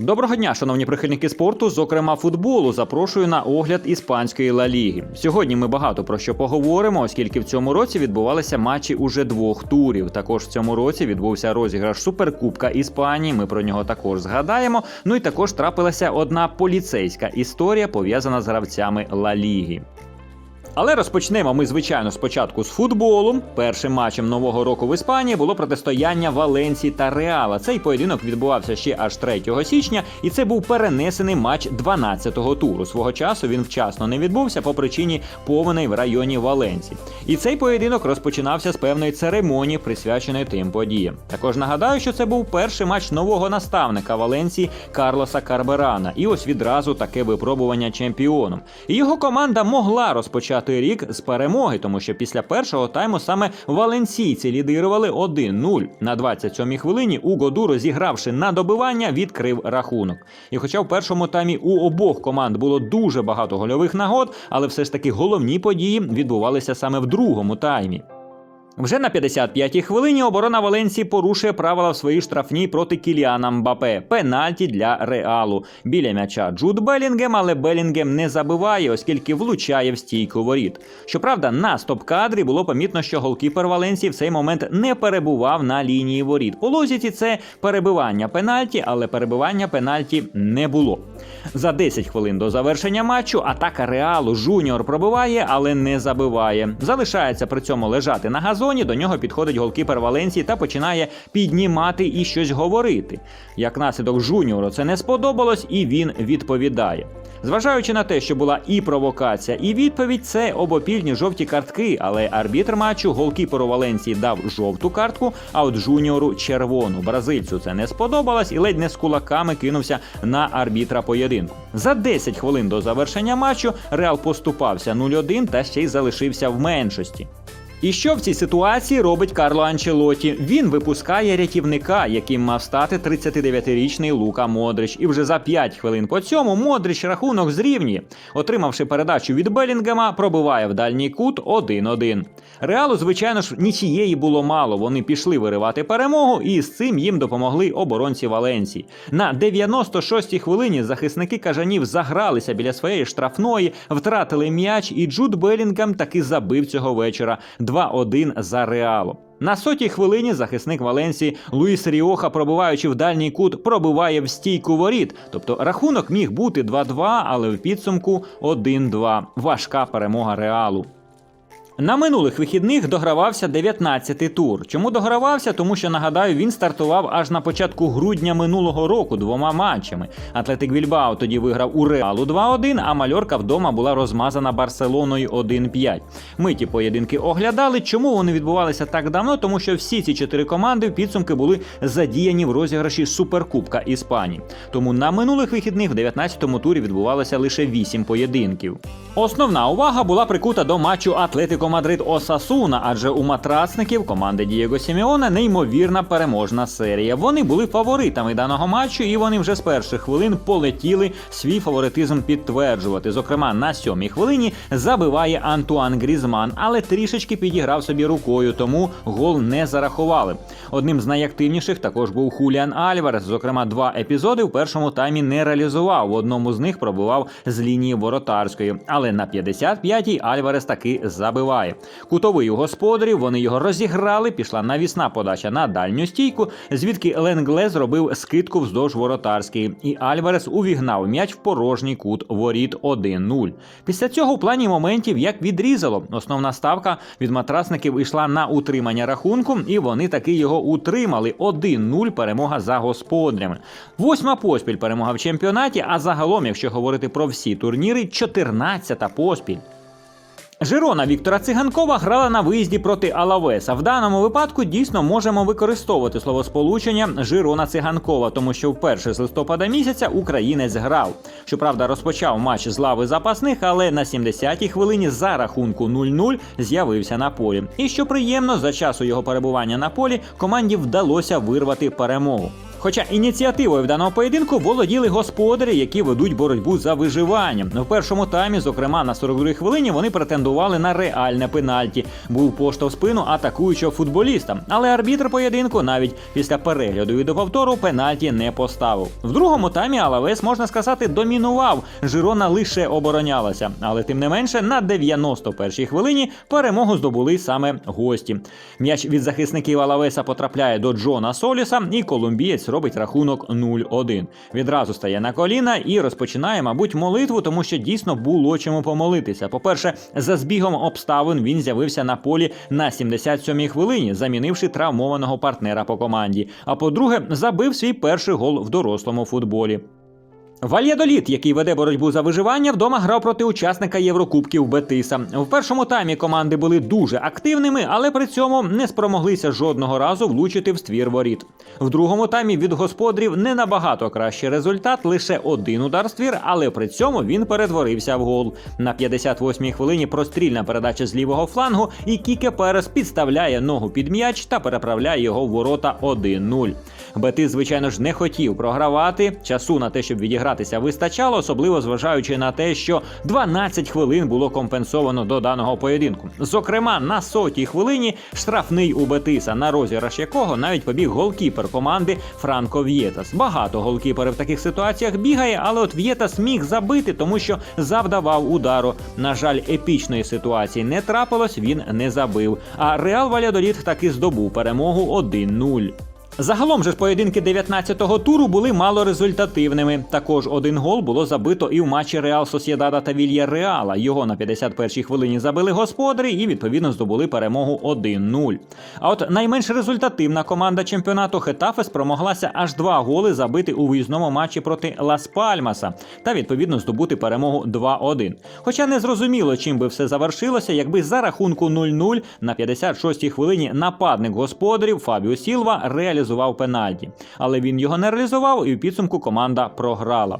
Доброго дня, шановні прихильники спорту, зокрема футболу. Запрошую на огляд іспанської Ла Ліги. Сьогодні ми багато про що поговоримо, оскільки в цьому році відбувалися матчі уже двох турів. Також в цьому році відбувся розіграш Суперкубка Іспанії. Ми про нього також згадаємо. Ну і також трапилася одна поліцейська історія, пов'язана з гравцями Ла Ліги. Але розпочнемо ми, звичайно, спочатку з футболу. Першим матчем нового року в Іспанії було протистояння Валенції та Реала. Цей поєдинок відбувався ще аж 3 січня, і це був перенесений матч 12-го туру. Свого часу він вчасно не відбувся по причині повеней в районі Валенції. І цей поєдинок розпочинався з певної церемонії, присвяченої тим подіям. Також нагадаю, що це був перший матч нового наставника Валенції Карлоса Карберана. І ось відразу таке випробування чемпіоном. І його команда могла розпочати рік з перемоги, тому що після першого тайму саме валенсійці лідирували 1-0. На 27-й хвилині Уго Дуро, зігравши на добивання, відкрив рахунок. І хоча в першому таймі у обох команд було дуже багато гольових нагод, але все ж таки головні події відбувалися саме в другому таймі. Вже на 55-й хвилині оборона Валенції порушує правила в своїй штрафній проти Кіліана Мбапе. Пенальті для Реалу. Біля м'яча Джуд Белінгем, але Белінгем не забиває, оскільки влучає в стійку воріт. Щоправда, на стоп-кадрі було помітно, що голкіпер Валенції в цей момент не перебував на лінії воріт. По лозіці це перебивання пенальті, але перебивання пенальті не було. За 10 хвилин до завершення матчу атака Реалу Жуніор пробиває, але не забиває. Залишається при цьому лежати на газоні. До нього підходить голкіпер Валенції та починає піднімати і щось говорити. Як наслідок Жуніору це не сподобалось, і він відповідає. Зважаючи на те, що була і провокація, і відповідь, це обопільні жовті картки, але арбітр матчу голкіперу Валенції дав жовту картку, а от Жуніору червону. Бразильцю це не сподобалось і ледь не з кулаками кинувся на арбітра поєдинку. За 10 хвилин до завершення матчу Реал поступався 0-1 та ще й залишився в меншості. І що в цій ситуації робить Карло Анчелоті? Він випускає рятівника, яким мав стати 39-річний Лука Модрич. І вже за 5 хвилин по цьому Модрич рахунок зрівнює. Отримавши передачу від Белінгема, пробиває в дальній кут 1-1. Реалу, звичайно ж, нічієї було мало. Вони пішли виривати перемогу, і з цим їм допомогли оборонці Валенції. На 96-й хвилині захисники кажанів загралися біля своєї штрафної, втратили м'яч, і Джуд Белінгем таки забив цього вечора 2-1 за Реалом. На сотій хвилині захисник Валенсії Луїс Ріоха, пробиваючи в дальній кут, пробиває в стійку воріт. Тобто рахунок міг бути 2-2, але в підсумку 1-2. Важка перемога Реалу. На минулих вихідних догравався 19-й тур. Чому догравався? Тому що нагадаю, він стартував аж на початку грудня минулого року двома матчами. Атлетик Вільбао тоді виграв у Реалу 2-1, а Мальорка вдома була розмазана Барселоною 1-5. Ми ті поєдинки оглядали. Чому вони відбувалися так давно? Тому що всі ці чотири команди в підсумки були задіяні в розіграші Суперкубка Іспанії. Тому на минулих вихідних в 19-му турі відбувалося лише 8 поєдинків. Основна увага була прикута до матчу Атлетико Мадрид Осасуна, адже у матрацників команди Дієго Сімеона неймовірна переможна серія. Вони були фаворитами даного матчу, і вони вже з перших хвилин полетіли свій фаворитизм підтверджувати. Зокрема, на сьомій хвилині забиває Антуан Грізман, але трішечки підіграв собі рукою, тому гол не зарахували. Одним з найактивніших також був Хуліан Альварес. Зокрема, два епізоди в першому таймі не реалізував. В одному з них пробивав з лінії воротарської. Але на 55-й Альварес таки забиває. Кутовий у господарів, вони його розіграли. Пішла навісна подача на дальню стійку, звідки Ленгле зробив скидку вздовж воротарської, і Альварес увігнав м'яч в порожній кут воріт 1-0. Після цього в плані моментів як відрізало. Основна ставка від матрасників йшла на утримання рахунку, і вони таки його утримали. 1-0 перемога за господарями. Восьма поспіль перемога в чемпіонаті. А загалом, якщо говорити про всі турніри, 14-та поспіль. Жирона Віктора Циганкова грала на виїзді проти Алавеса. В даному випадку дійсно можемо використовувати словосполучення Жирона Циганкова, тому що вперше з листопада місяця українець грав. Щоправда, розпочав матч з лави запасних, але на 70-й хвилині за рахунку 0-0 з'явився на полі. І що приємно, за часу його перебування на полі команді вдалося вирвати перемогу. Хоча ініціативою в даному поєдинку володіли господарі, які ведуть боротьбу за виживання. В першому таймі, зокрема на 42-й хвилині, вони претендували на реальне пенальті. Був поштовх спину атакуючого футболіста. Але арбітр поєдинку навіть після перегляду відеоповтору пенальті не поставив. В другому таймі Алавес, можна сказати, домінував. Жирона лише оборонялася. Але тим не менше, на 91-й хвилині перемогу здобули саме гості. М'яч від захисників Алавеса потрапляє до Джона Соліса, і колумбієць робить рахунок 0-1. Відразу стає на коліна і розпочинає, мабуть, молитву, тому що дійсно було чому помолитися. По-перше, за збігом обставин він з'явився на полі на 77-й хвилині, замінивши травмованого партнера по команді. А по-друге, забив свій перший гол в дорослому футболі. Вальядоліт, який веде боротьбу за виживання, вдома грав проти учасника Єврокубків Бетиса. В першому таймі команди були дуже активними, але при цьому не спромоглися жодного разу влучити в ствір воріт. В другому таймі від господарів не набагато кращий результат, лише один удар ствір, але при цьому він перетворився в гол. На 58-й хвилині прострільна передача з лівого флангу, і Кіке Перес підставляє ногу під м'яч та переправляє його в ворота 1-0. Бетис, звичайно ж, не хотів програвати. Часу на те, щоб відігратися, вистачало, особливо зважаючи на те, що 12 хвилин було компенсовано до даного поєдинку. Зокрема, на сотій хвилині штрафний у Бетиса, на розіграш якого навіть побіг голкіпер команди Франко В'єтас. Багато голкіперів в таких ситуаціях бігає, але от В'єтас міг забити, тому що завдавав удару. На жаль, епічної ситуації не трапилось, він не забив. А Реал Валядоліт таки здобув перемогу 1-0. Загалом же поєдинки 19-го туру були малорезультативними. Також один гол було забито і в матчі Реал Сосєдада та Вілья Реала. Його на 51-й хвилині забили господарі і відповідно здобули перемогу 1-0. А от найменш результативна команда чемпіонату Хетафе спромоглася аж два голи забити у виїзному матчі проти Лас Пальмаса та відповідно здобути перемогу 2-1. Хоча не зрозуміло, чим би все завершилося, якби за рахунку 0-0 на 56-й хвилині нападник господарів Фабіо Сілва реалізував пенальті. Але він його не реалізував, і в підсумку команда програла.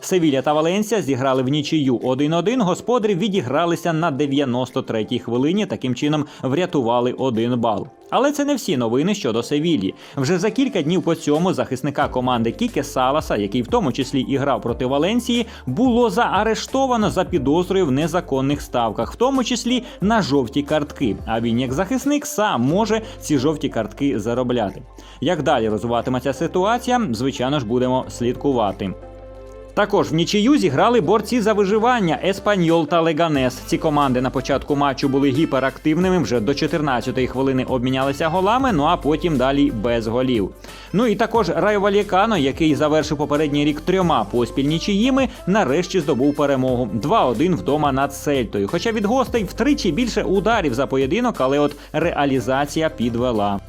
Севілля та Валенсія зіграли в нічию 1-1. Господарі відігралися на 93-й хвилині. Таким чином врятували один бал. Але це не всі новини щодо Севілії. Вже за кілька днів по цьому захисника команди Кіке Саласа, який в тому числі і грав проти Валенсії, було заарештовано за підозрою в незаконних ставках, в тому числі на жовті картки. А він, як захисник, сам може ці жовті картки заробляти. Як далі розвиватиметься ситуація, звичайно ж будемо слідкувати. Також в нічию зіграли борці за виживання Еспаньол та Леганес. Ці команди на початку матчу були гіперактивними. Вже до 14-ї хвилини обмінялися голами. Ну а потім далі без голів. Ну і також Райо Валєкано, який завершив попередній рік трьома поспіль нічиїми, нарешті здобув перемогу 2-1 вдома над Сельтою. Хоча від гостей втричі більше ударів за поєдинок, але от реалізація підвела.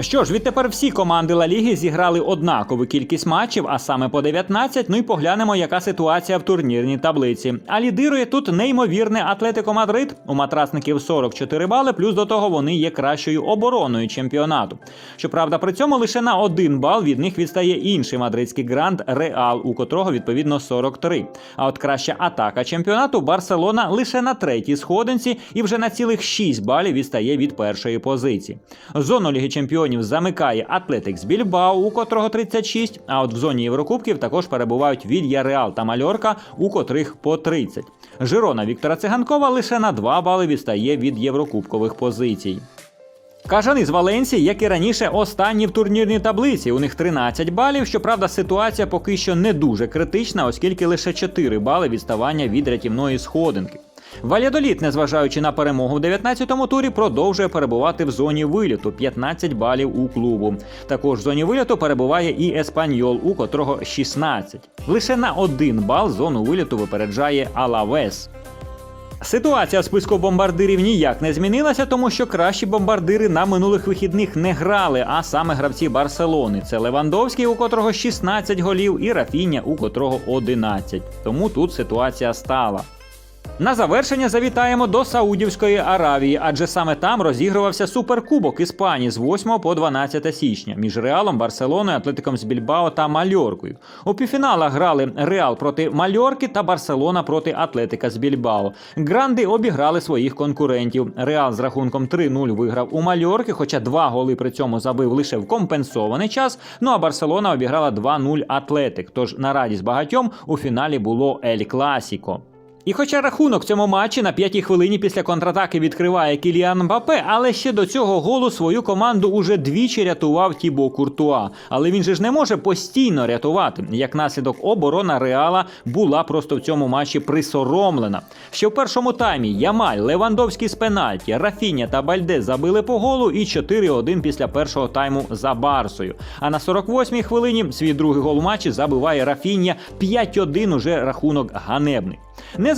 Що ж, відтепер всі команди Ла Ліги зіграли однакову кількість матчів, а саме по 19. Ну і поглянемо, яка ситуація в турнірній таблиці. А лідирує тут неймовірне Атлетико Мадрид. У матрасників 44 бали, плюс до того вони є кращою обороною чемпіонату. Щоправда, при цьому лише на один бал від них відстає інший мадридський гранд Реал, у котрого відповідно 43. А от краща атака чемпіонату Барселона лише на третій сходинці і вже на цілих 6 балів відстає від першої позиції. Зону Ліги Чемпіонів замикає Атлетикс Більбао, у котрого 36, а от в зоні Єврокубків також перебувають Вілья Реал та Мальорка, у котрих по 30. Жирона Віктора Циганкова лише на 2 бали відстає від єврокубкових позицій. Кажани з Валенсії, як і раніше, останні в турнірній таблиці. У них 13 балів. Щоправда, ситуація поки що не дуже критична, оскільки лише 4 бали відставання від рятівної сходинки. Валядоліт, незважаючи на перемогу в 19-му турі, продовжує перебувати в зоні виліту 15 балів у клубу. Також в зоні виліту перебуває і Еспаньол, у котрого 16. Лише на один бал зону виліту випереджає Алавес. Ситуація в списку бомбардирів ніяк не змінилася, тому що кращі бомбардири на минулих вихідних не грали, а саме гравці Барселони. Це Левандовський, у котрого 16 голів, і Рафіня, у котрого 11. Тому тут ситуація стала. На завершення завітаємо до Саудівської Аравії, адже саме там розігрувався суперкубок Іспанії з 8 по 12 січня між Реалом, Барселоною, Атлетиком з Більбао та Мальоркою. У півфіналах грали Реал проти Мальорки та Барселона проти Атлетика з Більбао. Гранди обіграли своїх конкурентів. Реал з рахунком 3-0 виграв у Мальорки, хоча два голи при цьому забив лише в компенсований час. Ну а Барселона обіграла 2-0 Атлетик. Тож на радість багатьом у фіналі було Ель Класіко. І хоча рахунок в цьому матчі на п'ятій хвилині після контратаки відкриває Кіліан Мбапе, але ще до цього голу свою команду уже двічі рятував Тібо Куртуа. Але він же ж не може постійно рятувати. Як наслідок оборона Реала була просто в цьому матчі присоромлена. Ще в першому таймі Ямаль, Левандовський з пенальті, Рафіня та Бальде забили по голу і 4-1 після першого тайму за Барсою. А на 48-й хвилині свій другий гол у матчі забиває Рафіння 5-1 уже рахунок ганебний.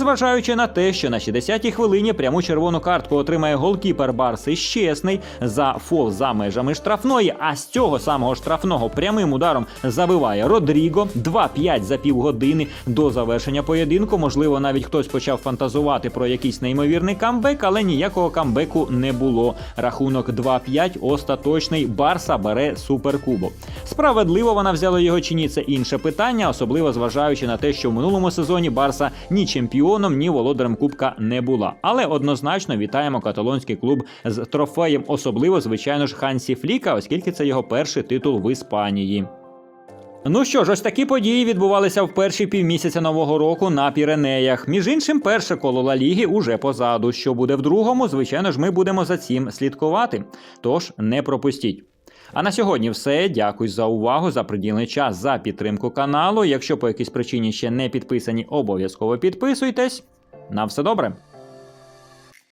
Незважаючи на те, що на 60-й хвилині пряму червону картку отримає голкіпер Барси Щесний за фол за межами штрафної, а з цього самого штрафного прямим ударом забиває Родріго 2-5 за півгодини до завершення поєдинку. Можливо, навіть хтось почав фантазувати про якийсь неймовірний камбек, але ніякого камбеку не було. Рахунок 2-5 остаточний. Барса бере суперкубок. Справедливо вона взяла його чи ні, це інше питання, особливо зважаючи на те, що в минулому сезоні Барса ні чемпіоном, ні володарем Кубка не була. Але однозначно вітаємо каталонський клуб з трофеєм, особливо, звичайно ж, Хансі Фліка, оскільки це його перший титул в Іспанії. Ну що ж, ось такі події відбувалися в перші півмісяця нового року на Піренеях. Між іншим, перше коло Ла Ліги уже позаду. Що буде в другому, звичайно ж, ми будемо за цим слідкувати. Тож не пропустіть. А на сьогодні все. Дякую за увагу, за приділений час, за підтримку каналу. Якщо по якійсь причині ще не підписані, обов'язково підписуйтесь. На все добре.